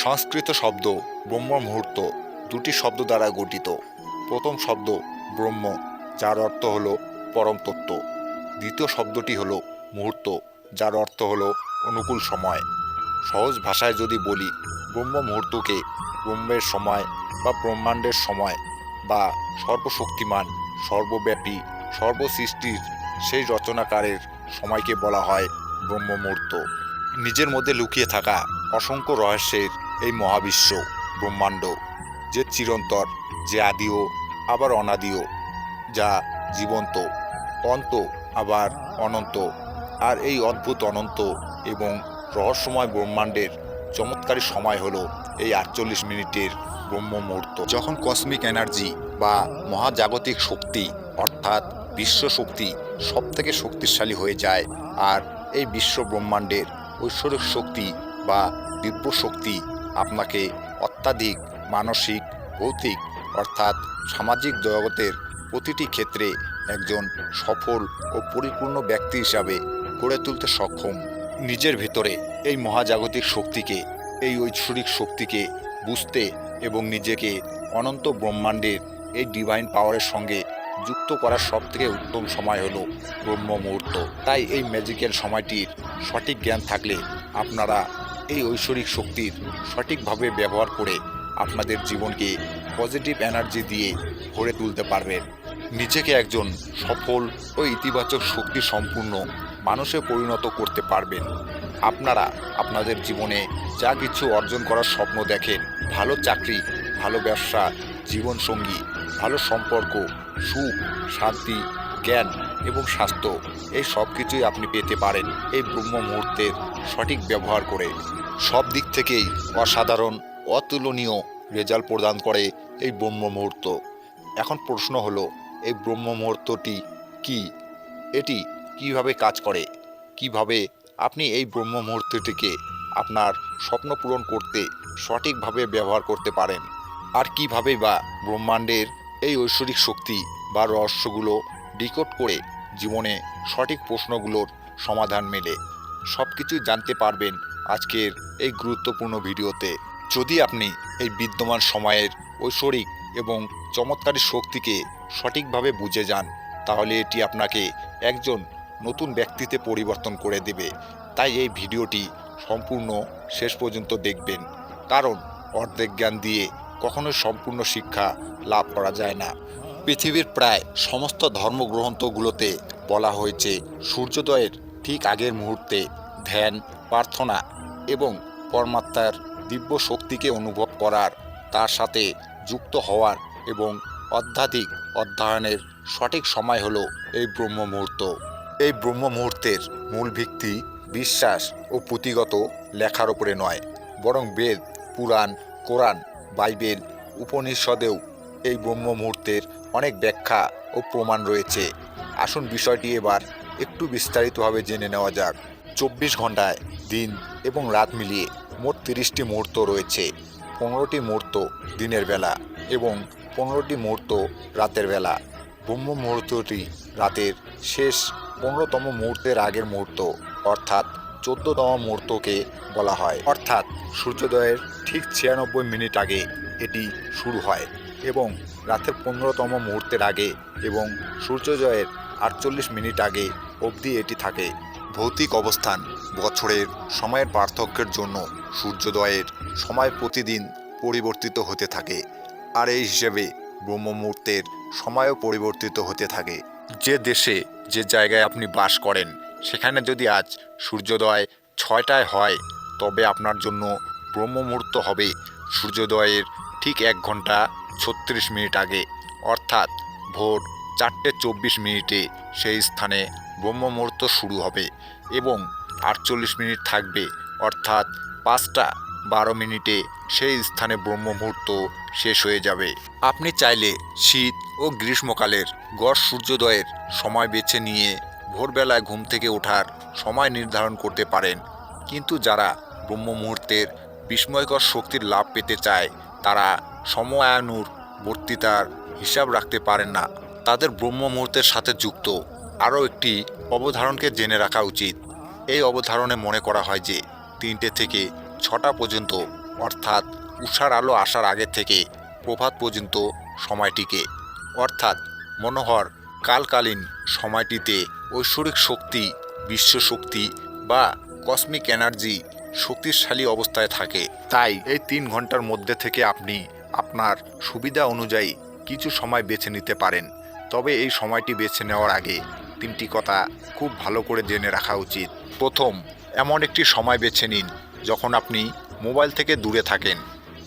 সংস্কৃত শব্দ ব্রহ্ম মুহূর্ত দুটি শব্দ দ্বারা গঠিত। প্রথম শব্দ ব্রহ্ম, যার অর্থ হল পরম তত্ত্ব। দ্বিতীয় শব্দটি হল মুহূর্ত, যার অর্থ হল অনুকূল সময়। সহজ ভাষায় যদি বলি ব্রহ্ম মুহূর্তকে ব্রহ্মের সময় বা ব্রহ্মাণ্ডের সময় বা সর্বশক্তিমান, সর্বব্যাপী, সর্বসৃষ্টির সেই রচনাকারের সময়কে বলা হয় ব্রহ্ম মুহূর্ত নিজের মধ্যে লুকিয়ে থাকা অসংখ্য রহস্যের এই মহাবিশ্ব, ব্রহ্মাণ্ড, যে চিরন্তর যে আদিও, আবার অনাদিও, যা জীবন্ত, অন্ত, আবার অনন্ত, আর এই অদ্ভুত অনন্ত এবং রহস্যময় ব্রহ্মাণ্ডের চমৎকারী সময় হলো এই আটচল্লিশ মিনিটের ব্রহ্ম মুহূর্ত যখন কসমিক এনার্জি বা মহাজাগতিক শক্তি, অর্থাৎ বিশ্ব শক্তি সব থেকে শক্তিশালী হয়ে যায়, আর এই বিশ্ব ব্রহ্মাণ্ডের ঐশ্বরিক শক্তি বা দিব্য শক্তি আপনাকে অত্যাধিক মানসিক, ভৌতিক অর্থাৎ সামাজিক জগতের প্রতিটি ক্ষেত্রে একজন সফল ও পরিপূর্ণ ব্যক্তি হিসাবে গড়ে তুলতে সক্ষম। নিজের ভেতরে এই মহাজাগতিক শক্তিকে, এই ঐশ্বরিক শক্তিকে বুঝতে এবং নিজেকে অনন্ত ব্রহ্মাণ্ডের এই ডিভাইন পাওয়ারের সঙ্গে যুক্ত করার সব থেকে উত্তম সময় হলো ব্রহ্ম মুহূর্ত তাই এই ম্যাজিক্যাল সময়টির সঠিক জ্ঞান থাকলে আপনারা এই ঐশ্বরিক শক্তির সঠিকভাবে ব্যবহার করে আপনাদের জীবনকে পজিটিভ এনার্জি দিয়ে ভরে তুলতে পারবেন। নিজেকে একজন সফল ও ইতিবাচক শক্তি সম্পূর্ণ মানুষে পরিণত করতে পারবেন। আপনারা আপনাদের জীবনে যা কিছু অর্জন করার স্বপ্ন দেখেন, ভালো চাকরি, ভালো ব্যবসা, জীবনসঙ্গী, ভালো সম্পর্ক, সুখ, শান্তি, জ্ঞান এবং স্বাস্থ্য, এই সব কিছুই আপনি পেতে পারেন এই ব্রহ্ম মুহূর্তের সঠিক ব্যবহার করে। সব দিক থেকেই অসাধারণ, অতুলনীয় রেজাল্ট প্রদান করে এই ব্রহ্ম মুহূর্ত। এখন প্রশ্ন হলো, এই ব্রহ্ম মুহূর্তটি কি? এটি কীভাবে কাজ করে? কীভাবে আপনি এই ব্রহ্ম মুহূর্তটিকে আপনার স্বপ্ন পূরণ করতে সঠিকভাবে ব্যবহার করতে পারেন? আর কীভাবে বা ব্রহ্মাণ্ডের এই ঐশ্বরিক শক্তি বা রহস্যগুলো ডিকোড করে জীবনে সঠিক প্রশ্নগুলোর সমাধান মেলে। সব কিছুই জানতে পারবেন আজকের এই গুরুত্বপূর্ণ ভিডিওতে। যদি আপনি এই বিদ্যমান সময়ের ঐশ্বরিক এবং চমৎকারী শক্তিকে সঠিকভাবে বুঝে যান, তাহলে এটি আপনাকে একজন নতুন ব্যক্তিতে পরিবর্তন করে দেবে। তাই এই ভিডিওটি সম্পূর্ণ শেষ পর্যন্ত দেখবেন। কারণ অর্ধেক জ্ঞান দিয়ে কখনোই সম্পূর্ণ শিক্ষা লাভ করা যায় না। পৃথিবীর প্রায় সমস্ত ধর্মগ্রন্থগুলোতে বলা হয়েছে সূর্যোদয়ের ঠিক আগের মুহূর্তে ধ্যান, প্রার্থনা এবং পরমাত্মার দিব্য শক্তিকে অনুভব করার, তার সাথে যুক্ত হওয়ার এবং অধ্যাত্মিক অধ্যয়নের সঠিক সময় হলো এই ব্রহ্ম মুহূর্ত এই ব্রহ্ম মুহূর্তের মূল ভিত্তি বিশ্বাস ও পুঁথিগত লেখার উপরে নয়, বরং বেদ, পুরাণ, কোরআন, বাইবেল, উপনিষদেও এই ব্রহ্ম মুহূর্তের অনেক ব্যাখ্যা ও প্রমাণ রয়েছে। আসুন বিষয়টি এবার একটু বিস্তারিতভাবে জেনে নেওয়া যাক। চব্বিশ ঘন্টায় দিন এবং রাত মিলিয়ে মোট তিরিশটি মুহূর্ত রয়েছে। পনেরোটি মুহূর্ত দিনের বেলা এবং পনেরোটি মুহূর্ত রাতের বেলা। ব্রহ্ম মুহূর্তটি রাতের শেষ পনেরোতম মুহূর্তের আগের মুহূর্ত, অর্থাৎ চোদ্দতম মুহূর্তকে বলা হয়। অর্থাৎ সূর্যোদয়ের ঠিক ছিয়ানব্বই মিনিট আগে এটি শুরু হয়। এবং রাতের পনেরোতম মুহূর্তের আগে এবং সূর্যোদয়ের আটচল্লিশ মিনিট আগে অবধি এটি থাকে। ভৌতিক অবস্থান, বছরের সময়ের পার্থক্যের জন্য সূর্যোদয়ের সময় প্রতিদিন পরিবর্তিত হতে থাকে। আর এই হিসেবে ব্রহ্ম মুহূর্তের সময়ও পরিবর্তিত হতে থাকে। যে দেশে, যে জায়গায় আপনি বাস করেন, সেখানে যদি আজ সূর্যোদয় ছয়টায় হয়, তবে আপনার জন্য ব্রহ্ম মুহূর্ত হবে সূর্যোদয়ের ঠিক এক ঘণ্টা ছত্রিশ মিনিট আগে, অর্থাৎ ভোর চারটে চব্বিশ মিনিটে সেই স্থানে ব্রহ্ম মুহূর্ত শুরু হবে এবং আটচল্লিশ মিনিট থাকবে, অর্থাৎ পাঁচটা বারো মিনিটে সেই স্থানে ব্রহ্ম মুহূর্ত শেষ হয়ে যাবে। আপনি চাইলে শীত ও গ্রীষ্মকালের গড় সূর্যোদয়ের সময় বেছে নিয়ে ভোরবেলায় ঘুম থেকে ওঠার সময় নির্ধারণ করতে পারেন। কিন্তু যারা ব্রহ্মমুহূর্তের বিস্ময়কর শক্তির লাভ পেতে চায় তারা সময়ানুর বর্তিতার হিসাব রাখতে পারেন না। তাদের ব্রহ্ম মুহূর্তের সাথে যুক্ত আরও একটি অবধারণকে জেনে রাখা উচিত। এই অবধারণে মনে করা হয় যে, তিনটে থেকে ছটা পর্যন্ত, অর্থাৎ উষার আলো আসার আগে থেকে প্রভাত পর্যন্ত সময়টিকে, অর্থাৎ মনোহর কালকালীন সময়টিতে ঐশ্বরিক শক্তি, বিশ্ব শক্তি বা কসমিক এনার্জি শক্তিশালী অবস্থায় থাকে। তাই এই তিন ঘণ্টার মধ্যে থেকে আপনি আপনার সুবিধা অনুযায়ী কিছু সময় বেছে নিতে পারেন। তবে এই সময়টি বেছে নেওয়ার আগে তিনটি কথা খুব ভালো করে জেনে রাখা উচিত। প্রথম, এমন একটি সময় বেছে নিন যখন আপনি মোবাইল থেকে দূরে থাকেন।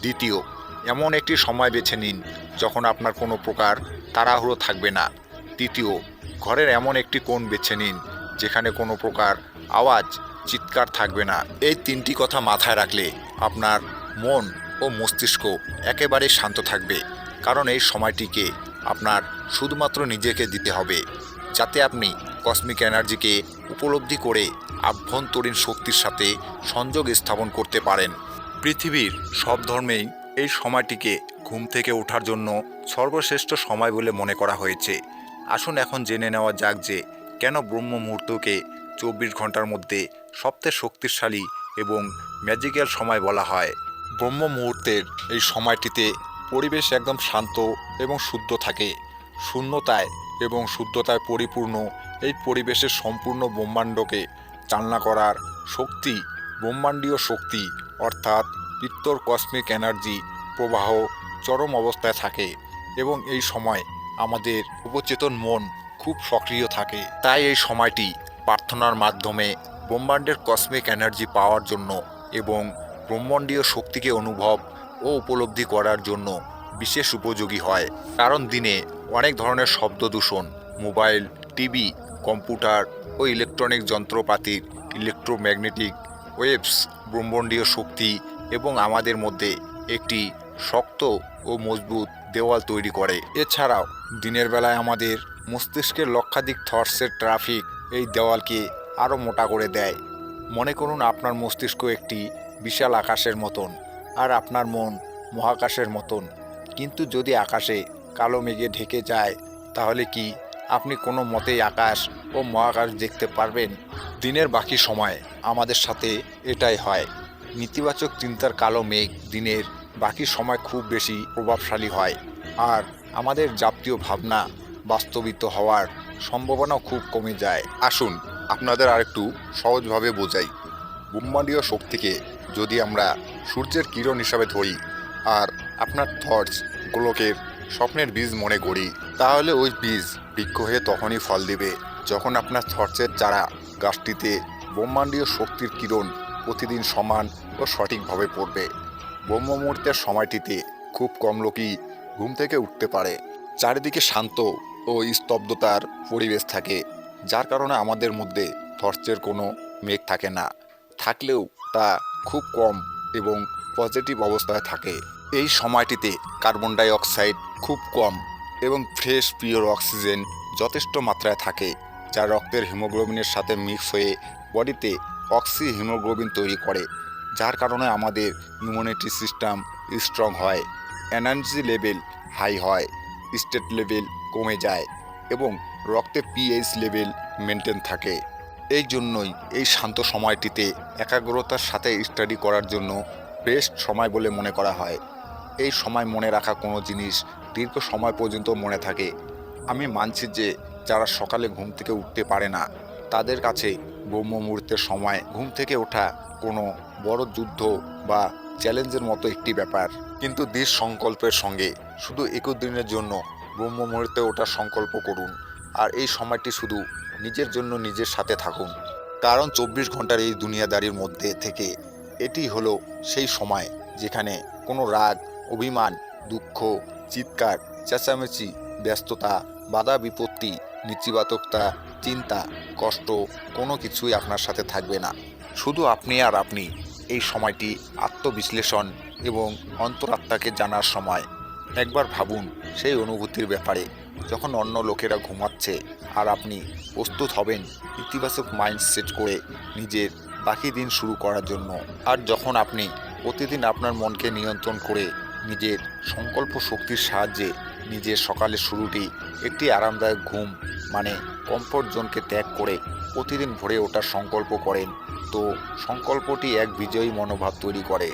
দ্বিতীয়, এমন একটি সময় বেছে নিন যখন আপনার কোনো প্রকার তাড়াহুড়ো থাকবে না। তৃতীয়, ঘরের এমন একটি কোণ বেছে নিন যেখানে কোনো প্রকার আওয়াজ চিৎকার থাকবে না। এই তিনটি কথা মাথায় রাখলে আপনার মন ও মস্তিষ্ক একেবারে শান্ত থাকবে, কারণ এই সময়টিকে আপনার শুধুমাত্র নিজেকে দিতে হবে, যাতে আপনি কসমিক এনার্জিকে উপলব্ধি করে আভ্যন্তরীণ শক্তির সাথে সংযোগ স্থাপন করতে পারেন। পৃথিবীর সব ধর্মেই এই সময়টিকে ঘুম থেকে ওঠার জন্য সর্বশ্রেষ্ঠ সময় বলে মনে করা হয়েছে। আসুন এখন জেনে নেওয়া যাক যে কেন ব্রহ্ম মুহূর্তকে চব্বিশ ঘণ্টার মধ্যে সবচেয়ে শক্তিশালী এবং ম্যাজিক্যাল সময় বলা হয়। ব্রহ্ম মুহূর্তের এই সময়টিতে পরিবেশ একদম শান্ত এবং শুদ্ধ থাকে। শূন্যতায় এবং শুদ্ধতায় পরিপূর্ণ এই পরিবেশের সম্পূর্ণ ব্রহ্মাণ্ডকে চালনা করার শক্তি ব্রহ্মাণ্ডীয় শক্তি, অর্থাৎ পিত্তর কসমিক এনার্জি প্রবাহ চরম অবস্থায় থাকে এবং এই সময় আমাদের উপচেতন মন খুব সক্রিয় থাকে। তাই এই সময়টি প্রার্থনার মাধ্যমে ব্রহ্মাণ্ডের কসমিক এনার্জি পাওয়ার জন্য এবং ব্রহ্মাণ্ডীয় শক্তিকে অনুভব ও উপলব্ধি করার জন্য বিশেষ উপযোগী হয়। কারণ দিনে অনেক ধরনের শব্দ দূষণ, মোবাইল, টিভি, কম্পিউটার ও ইলেকট্রনিক যন্ত্রপাতির ইলেকট্রোম্যাগনেটিক ওয়েভস, ব্রহ্মাণ্ডীয় শক্তি এবং আমাদের মধ্যে একটি শক্ত ও মজবুত দেওয়াল তৈরি করে। এছাড়াও, দিনের বেলায় আমাদের মস্তিষ্কের লক্ষাধিক থটসের ট্রাফিক এই দেওয়ালকে আরও মোটা করে দেয়। মনে করুন আপনার মস্তিষ্ক একটি বিশাল আকাশের মতন আর আপনার মন মহাকাশের মতন। কিন্তু যদি আকাশে কালো মেঘে ঢেকে যায়, তাহলে কি আপনি কোনো মতেই আকাশ ও মহাকাশ দেখতে পারবেন? দিনের বাকি সময় আমাদের সাথে এটাই হয়। নেতিবাচক চিন্তার কালো মেঘ দিনের বাকি সময় খুব বেশি প্রভাবশালী হয়। আর আমাদের জাতীয় ভাবনা বাস্তবিত হওয়ার সম্ভাবনাও খুব কমে যায়। আসুন আপনাদের আরেকটু সহজভাবে বোঝাই। ব্রহ্মাণ্ডীয় শক্তিকে যদি আমরা সূর্যের কিরণ হিসাবে ধরি আর আপনার থটস গোলকের স্বপ্নের বীজ মনে করি, তাহলে ওই বীজ বৃক্ষ হয়ে তখনই ফল দিবে। যখন আপনার থটসের চারা গাছটিতে ব্রহ্মাণ্ডীয় শক্তির কিরণ প্রতিদিন সমান ও সঠিকভাবে পড়বে। ব্রহ্ম মুহূর্তের সময়টিতে খুব কম লোকই ঘুম থেকে উঠতে পারে। চারিদিকে শান্ত ও স্তব্ধতার পরিবেশ থাকে। যার কারণে আমাদের মধ্যে থর্চের কোনো মেঘ থাকে না। থাকলেও তা খুব কম এবং পজিটিভ অবস্থায় থাকে। এই সময়টিতে কার্বন ডাই অক্সাইড খুব কম এবং ফ্রেশ, পিওর অক্সিজেন যথেষ্ট মাত্রায় থাকে, যা রক্তের হিমোগ্লোবিনের সাথে মিক্স হয়ে বডিতে অক্সি হিমোগ্লোবিন তৈরি করে, যার কারণে আমাদের ইমিউনিটি সিস্টেম স্ট্রং হয়। এনার্জি লেভেল হাই হয় স্টেট লেভেল কমে যায়। এবং রক্তে পিএইচ লেভেল মেনটেন থাকে। এই জন্যই এই শান্ত সময়টিতে একাগ্রতার সাথে স্টাডি করার জন্য বেস্ট সময় বলে মনে করা হয়। এই সময় মনে রাখা কোনো জিনিস দীর্ঘ সময় পর্যন্ত মনে থাকে। আমি মানছি যে যারা সকালে ঘুম থেকে উঠতে পারে না, তাদের কাছে ব্রহ্ম মুহূর্তের সময় ঘুম থেকে ওঠা কোনো বড় যুদ্ধ বা চ্যালেঞ্জের মতো একটি ব্যাপার। কিন্তু দৃঢ় সংকল্পের সঙ্গে শুধু একুশ দিনের জন্য ব্রহ্ম মুহূর্তে ওঠার সংকল্প করুন, আর এই সময়টি শুধু নিজের জন্য নিজের সাথে থাকুন। কারণ চব্বিশ ঘণ্টার এই দুনিয়াদারির মধ্যে থেকে এটি হলো সেই সময় যেখানে কোনো রাগ, অভিমান, দুঃখ, চিৎকার, চেঁচামেচি, ব্যস্ততা, বাধা বিপত্তি নেতিবাচকতা চিন্তা, কষ্ট কোনো কিছুই আপনার সাথে থাকবে না। শুধু আপনি আর আপনি এই সময়টি আত্মবিশ্লেষণ এবং অন্তরাত্মাকে জানার সময়। একবার ভাবুন সেই অনুভূতির ব্যাপারে। যখন অন্য লোকেরা ঘুমাচ্ছে আর আপনি প্রস্তুত হবেন ইতিবাচক মাইন্ড সেট করে নিজের বাকি দিন শুরু করার জন্য। আর যখন আপনি প্রতিদিন আপনার মনকে নিয়ন্ত্রণ করে নিজের সংকল্প শক্তির সাহায্যে নিজের সকালের শুরুটি একটি আরামদায়ক ঘুম মানে কমফোর্ট জোনকে ত্যাগ করে প্রতিদিন ভরে ওঠার সংকল্প করেন, তো সংকল্পটি এক বিজয়ী মনোভাব তৈরি করে।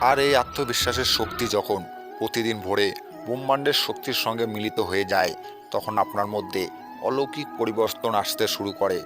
আর এই আত্মবিশ্বাসের শক্তি যখন প্রতিদিন ভোরে ব্রহ্মাণ্ডের শক্তির সঙ্গে মিলিত হয়ে যায়, তখন আপনার মধ্যে অলৌকিক পরিবর্তন আসতে শুরু করে।